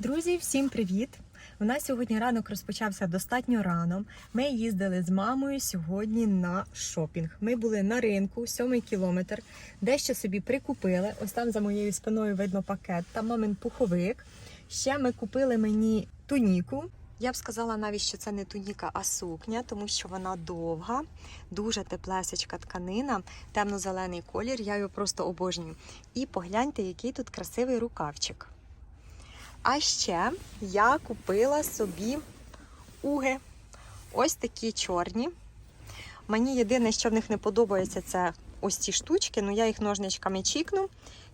Друзі, всім привіт! У нас сьогодні ранок розпочався достатньо рано. Ми їздили з мамою сьогодні на шопінг. Ми були на ринку, сьомий кілометр, дещо собі прикупили. Ось там за моєю спиною видно пакет, там мамин пуховик. Ще ми купили мені туніку. Я б сказала навіть, що це не туніка, а сукня, тому що вона довга, дуже теплесечка тканина, темно-зелений колір. Я його просто обожнюю. І погляньте, який тут красивий рукавчик. А ще я купила собі уги. Ось такі чорні. Мені єдине, що в них не подобається, це ось ці штучки. Ну я їх ножничками чікну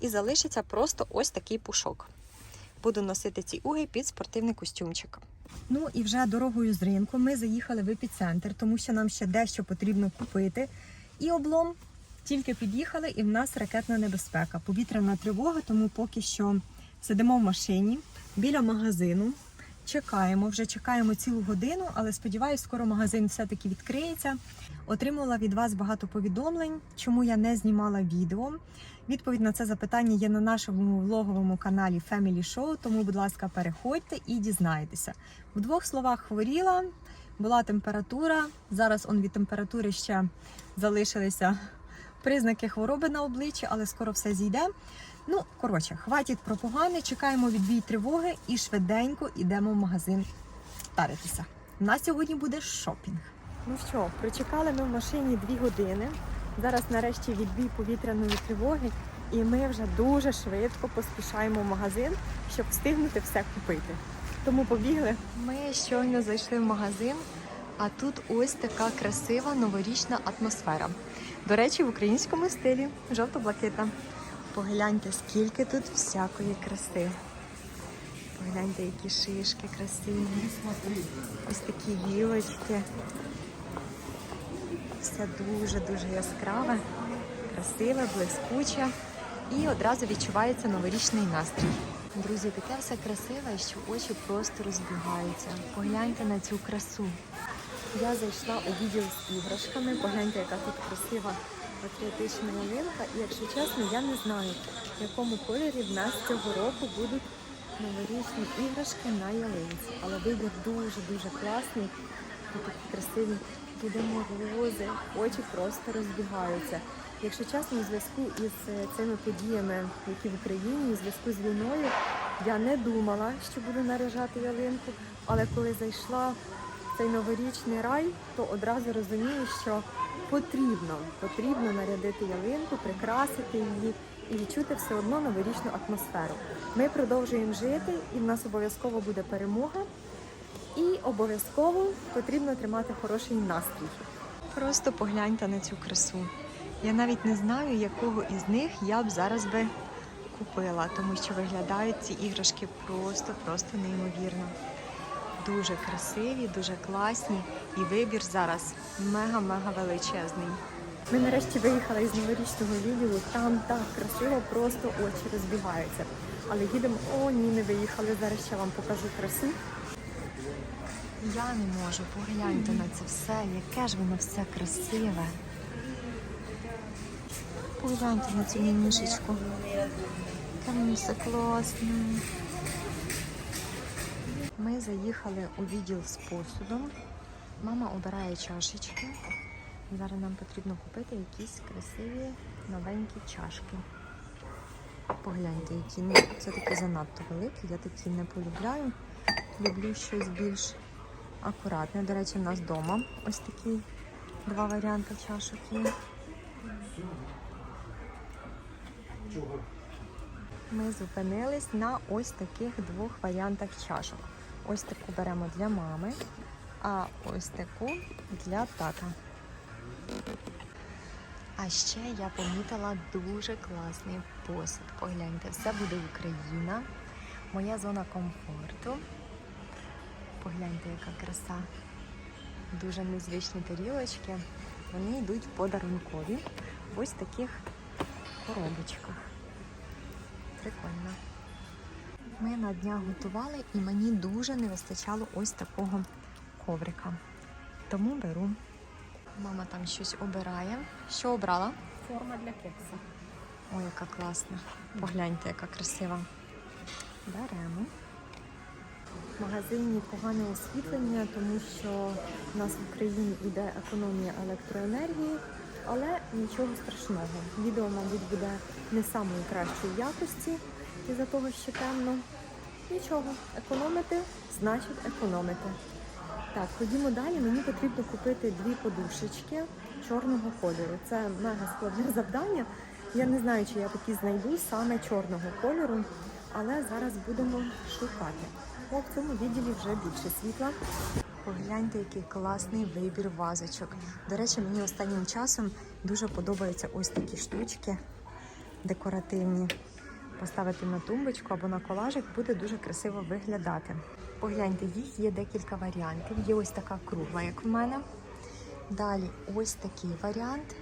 і залишиться просто ось такий пушок. Буду носити ці уги під спортивний костюмчик. Ну і вже дорогою з ринку ми заїхали в епіцентр, тому що нам ще дещо потрібно купити. І облом тільки під'їхали, і в нас ракетна небезпека. Повітряна тривога, тому поки що сидимо в машині біля магазину. Чекаємо, вже чекаємо цілу годину, але сподіваюся, скоро магазин все-таки відкриється. Отримала від вас багато повідомлень, чому я не знімала відео. Відповідь на це запитання є на нашому влоговому каналі Family Show, тому, будь ласка, переходьте і дізнайтеся. В двох словах хворіла, була температура. Зараз он від температури ще залишилися признаки хвороби на обличчі, але скоро все зійде. Ну, коротше, хватить про погане, чекаємо відбій тривоги і швиденько йдемо в магазин таритися. У нас сьогодні буде шопінг. Ну що, прочекали ми в машині дві години. Зараз нарешті відбій повітряної тривоги, і ми вже дуже швидко поспішаємо в магазин, щоб встигнути все купити. Тому побігли. Ми щойно зайшли в магазин, а тут ось така красива новорічна атмосфера. До речі, в українському стилі жовто-блакитна. Погляньте, скільки тут всякої краси. Погляньте, які шишки красиві. Ось такі гілочки. Все дуже-дуже яскраве, красиве, блискуче. І одразу відчувається новорічний настрій. Друзі, таке все красиве, що очі просто розбігаються. Погляньте на цю красу. Я зайшла у відділ з іграшками. Погляньте, яка тут красива патріотична ялинка. І якщо чесно, я не знаю, в якому кольорі в нас цього року будуть новорічні іграшки на ялинці. Але вибір дуже-дуже класний. Тут такі красиві буде морози, очі просто розбігаються. Якщо чесно, у зв'язку із е, цими подіями, які в Україні, у зв'язку з війною, я не думала, що буду наряжати ялинку, але коли зайшла цей новорічний рай, то одразу розумію, що потрібно, потрібно нарядити ялинку, прикрасити її і відчути все одно новорічну атмосферу. Ми продовжуємо жити, і в нас обов'язково буде перемога. І обов'язково потрібно тримати хороший настрій. Просто погляньте на цю красу. Я навіть не знаю, якого із них я б зараз би купила, тому що виглядають ці іграшки просто-просто неймовірно. Дуже красиві, дуже класні, і вибір зараз мега-мега величезний. Ми нарешті виїхали із новорічного відділу. Там так красиво, просто очі розбігаються. Але їдемо, о, ні, не виїхали. Зараз ще вам покажу красу. Я не можу, погляньте на це все, яке ж воно все красиве. Погляньте на цю мімішечку. Яке воно все класне. Ми заїхали у відділ з посудом. Мама обирає чашечки. Зараз нам потрібно купити якісь красиві новенькі чашки. Погляньте, які це такі занадто великі, я такі не полюбляю. Люблю щось більш акуратне. До речі, в нас вдома ось такі два варіанти чашок є. Ми зупинились на ось таких двох варіантах чашок. Ось таку беремо для мами, а ось таку для тата. А ще я помітила дуже класний посуд. Погляньте, все буде Україна, моя зона комфорту. Погляньте, яка краса. Дуже незвичні тарілочки. Вони йдуть подарункові в ось таких коробочках. Прикольно. Ми на днях готували і мені дуже не вистачало ось такого коврика. Тому беру. Мама там щось обирає. Що обрала? Форма для кекса. Ой, яка класна. Погляньте, яка красива. Беремо. В магазині погане освітлення, тому що в нас в Україні йде економія електроенергії, але нічого страшного. Відео, мабуть, буде не самої кращої якості із-за того, що темно. Нічого, економити значить економити. Так, ходімо далі. Мені потрібно купити дві подушечки чорного кольору. Це мега складне завдання. Я не знаю, чи я такі знайду саме чорного кольору, але зараз будемо шукати. О, в цьому відділі вже більше світла. Погляньте, який класний вибір вазочок. До речі, мені останнім часом дуже подобаються ось такі штучки декоративні. Поставити на тумбочку або на колажик буде дуже красиво виглядати. Погляньте, їх є декілька варіантів. Є ось така кругла, як в мене. Далі ось такий варіант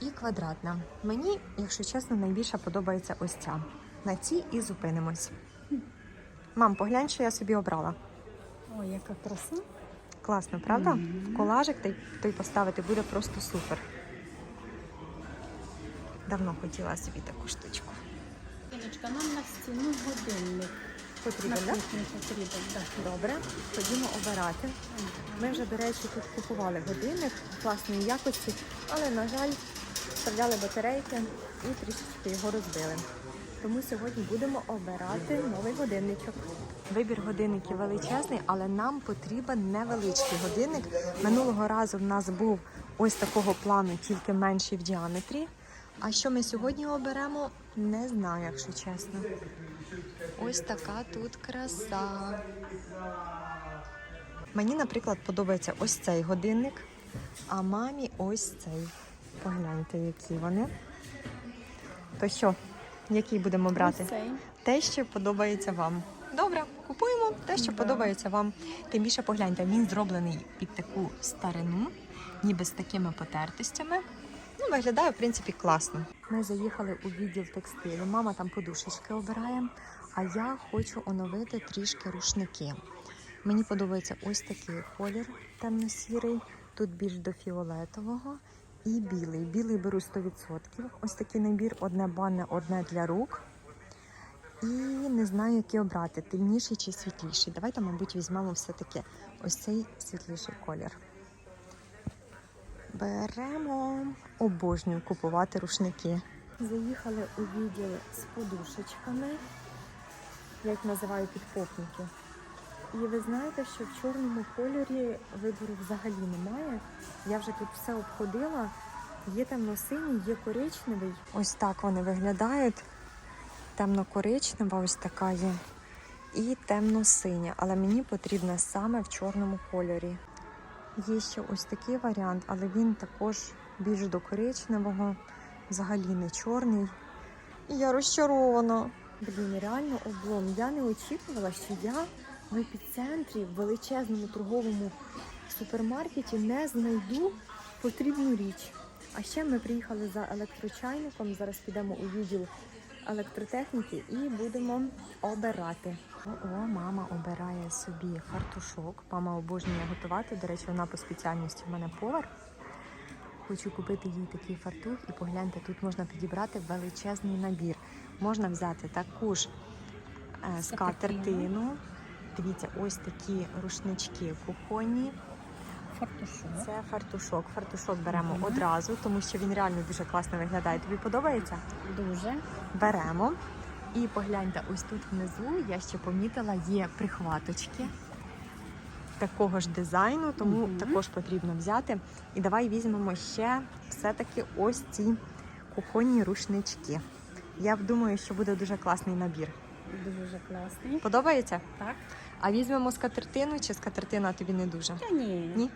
і квадратна. Мені, якщо чесно, найбільше подобається ось ця. На цій і зупинимось. Мам, поглянь, що я собі обрала. Ой, яка краса. Класно, правда? В колажик той, той поставити буде просто супер. Давно хотіла собі таку штучку. Іночка, нам на стіну годинник. Потрібен, так? потрібен, так. Добре, ходімо обирати. Ми вже, до речі, тут купували годинник класної якості, але, на жаль, вставляли батарейки і трішечки його розбили. Тому сьогодні будемо обирати новий годинничок. Вибір годинників величезний, але нам потрібен невеличкий годинник. Минулого разу в нас був ось такого плану, тільки менший в діаметрі. А що ми сьогодні оберемо, не знаю, якщо чесно. Ось така тут краса. Мені, наприклад, подобається ось цей годинник, а мамі ось цей. Погляньте, які вони. То що, який будемо брати? Цей. Те, що подобається вам. Добре, купуємо те, що Да. подобається вам. Тим більше погляньте, він зроблений під таку старину, ніби з такими потертостями. Виглядає, в принципі, класно. Ми заїхали у відділ текстилю. Мама там подушечки обирає, а я хочу оновити трішки рушники. Мені подобається ось такий колір темно-сірий, тут більш до фіолетового. І білий. Білий беру 100%. Ось такий набір, одне банне, одне для рук. І не знаю, який обрати, темніший чи світліший. Давайте, мабуть, візьмемо все-таки ось цей світліший колір. Беремо обожнюю купувати рушники. Заїхали у відділ з подушечками, я їх називаю підпопники. І ви знаєте, що в чорному кольорі вибору взагалі немає. Я вже тут все обходила. Є темно-синій, є коричневий. Ось так вони виглядають. Темно-коричнева, ось така є. І темно-синя, але мені потрібна саме в чорному кольорі. Є ще ось такий варіант, але він також більш до коричневого, взагалі не чорний. І я розчарована. Блін, реально облом. Я не очікувала, що я в епіцентрі в величезному торговому супермаркеті не знайду потрібну річ. А ще ми приїхали за електрочайником. Зараз підемо у відділ електротехніки і будемо обирати. О, мама обирає собі фартушок. Мама обожнює готувати. До речі, вона по спеціальності в мене повар. Хочу купити їй такий фартух і погляньте, тут можна підібрати величезний набір. Можна взяти таку ж е, скатертину. Дивіться, ось такі рушнички кухонні. Фартушок. Це фартушок. Фартушок беремо Мгм. одразу, тому що він реально дуже класно виглядає. Тобі подобається? Дуже. Беремо. І погляньте, ось тут внизу я ще помітила, є прихваточки такого ж дизайну, тому Мгм. також потрібно взяти. І давай візьмемо ще все-таки ось ці кухонні рушнички. Я думаю, що буде дуже класний набір. Дуже класний. Подобається? Так. А візьмемо скатертину чи скатертина тобі не дуже? Та ні. Ні?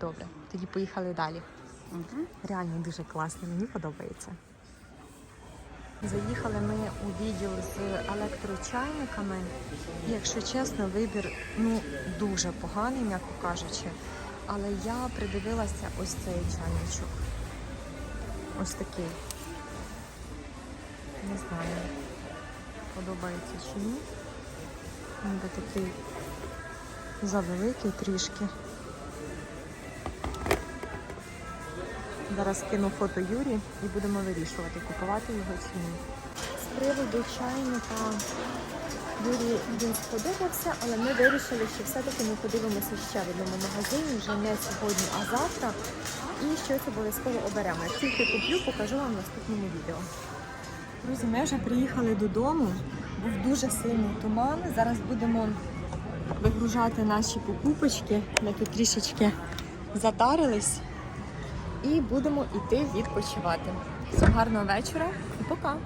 Добре, тоді поїхали далі. Угу. Реально дуже класно, мені подобається. Заїхали ми у відділ з електрочайниками. І, якщо чесно, вибір ну, дуже поганий, м'яко кажучи. Але я придивилася ось цей чайничок. Ось такий. Не знаю, подобається чи ні. Ніби такий завеликий трішки. Зараз кину фото Юрі і будемо вирішувати, купувати його чи ні. З приводу чайника Юрі він сподобався, але ми вирішили, що все-таки ми подивимося ще в одному магазині, вже не сьогодні, а завтра. І щось обов'язково оберемо. Як тільки куплю, покажу вам в наступному відео. Друзі, ми вже приїхали додому. Був дуже сильний туман. Зараз будемо вигружати наші покупочки. Ми тут трішечки затарились. І будемо йти відпочивати. Всім гарного вечора і пока!